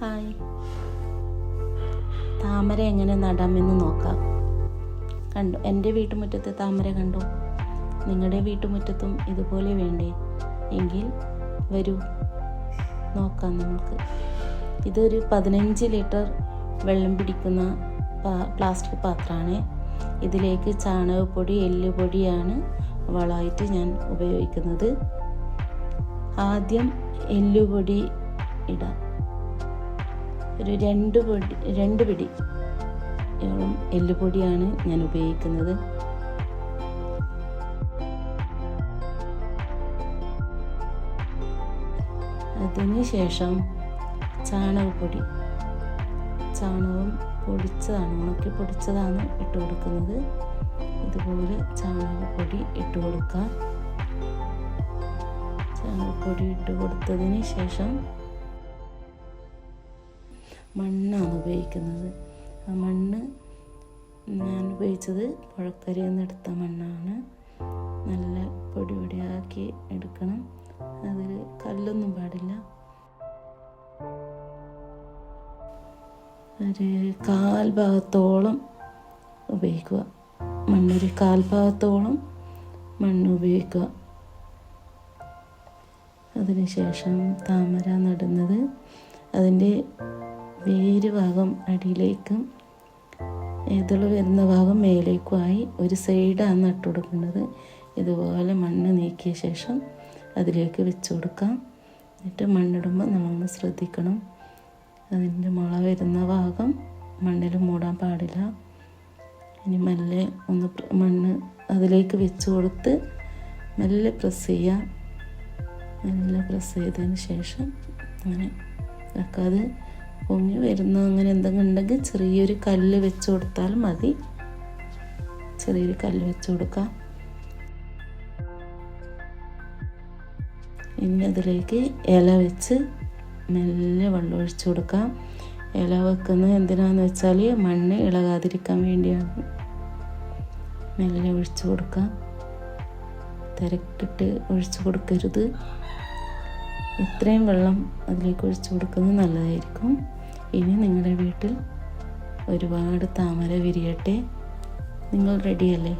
Hi. താമര എങ്ങനെ നടാമെന്ന് നോക്കാം. കണ്ടു. എന്റെ വീട്ടുമുറ്റത്തെ താമര കണ്ടു. നിങ്ങളുടെ വീട്ടുമുറ്റത്തും ഇതുപോലെ വേണ്ടേ? എങ്കിൽ വരൂ. നോക്കാം നമുക്ക്. ഇതൊരു പതിനഞ്ച് ലിറ്റർ വെള്ളം പിടിക്കുന്ന പ്ലാസ്റ്റിക് പാത്രമാണ്. ഇതിലേക്ക് ചാണകപ്പൊടി എല്ലുപൊടിയാണ് വളമായിട്ട് ഞാൻ ഉപയോഗിക്കുന്നത്. ആദ്യം എല്ലുപൊടി ഇടാം. ഒരു രണ്ട് പൊടി രണ്ട് പിടി എല്ലുപൊടിയാണ് ഞാൻ ഉപയോഗിക്കുന്നത്. അതിന് ശേഷം ചാണകപ്പൊടി. ചാണകം പൊടിച്ചതാണ് ഉണക്കി പൊടിച്ചതാണ് ഇട്ട് കൊടുക്കുന്നത്. ഇതുപോലെ ചാണകപ്പൊടി ഇട്ട് കൊടുക്കുക ചാണകപ്പൊടി ഇട്ട് കൊടുത്തതിന് ശേഷം മണ്ണാണ് ഉപയോഗിക്കുന്നത്. ആ മണ്ണ് ഞാൻ ഉപയോഗിച്ചത് പുഴക്കരയിൽ നിന്ന് മണ്ണാണ്. നല്ല പൊടി പൊടിയാക്കി എടുക്കണം. അതിൽ കല്ലൊന്നും പാടില്ല. ഒരു കാൽ ഭാഗത്തോളം ഉപയോഗിക്കുക. മണ്ണൊരു കാൽ ഭാഗത്തോളം മണ്ണ് ഉപയോഗിക്കുക. അതിനുശേഷം താമര നടുന്നത് അതിന്റെ അടിയിലേക്കും ഇതൾ വരുന്ന ഭാഗം മേലേക്കുമായി ഒരു സൈഡാണ് നട്ടു കൊടുക്കുന്നത് ഇതുപോലെ മണ്ണ് നീക്കിയ ശേഷം അതിലേക്ക് വെച്ച് കൊടുക്കാം. എന്നിട്ട് മണ്ണിടുമ്പോൾ നമ്മൾ ശ്രദ്ധിക്കണം. അതിന്റെ മുള വരുന്ന ഭാഗം മണ്ണിൽ മൂടാൻ പാടില്ല. ഇനി മെല്ലെ ഒന്ന് മണ്ണ് അതിലേക്ക് വെച്ച് കൊടുത്ത് മെല്ലെ പ്രസ് ചെയ്യാം. മെല്ലെ പ്രസ് ചെയ്തതിന് ശേഷം അങ്ങനെ വെക്കാതെ പൊങ്ങി വരുന്ന അങ്ങനെ എന്തെങ്കിലും ഉണ്ടെങ്കിൽ ചെറിയൊരു കല്ല് വെച്ച് കൊടുത്താൽ മതി. ചെറിയൊരു കല്ല് വെച്ച് കൊടുക്കാം ഇനി അതിലേക്ക് ഇല വെച്ച് നല്ല വെള്ളം ഒഴിച്ചു കൊടുക്കാം ഇല വെക്കുന്നത് എന്തിനാന്ന് വെച്ചാൽ മണ്ണ് ഇളകാതിരിക്കാൻ വേണ്ടിയാണ്. നല്ല ഒഴിച്ചു കൊടുക്കാം തിരക്കിട്ട് ഒഴിച്ചു കൊടുക്കരുത്. ഇത്രയും വെള്ളം അതിലേക്ക് ഒഴിച്ചു കൊടുക്കുന്നത് നല്ലതായിരിക്കും. ഇനി നിങ്ങളുടെ വീട്ടിൽ ഒരുപാട് താമര വിരിയട്ടെ. നിങ്ങൾ റെഡിയല്ലേ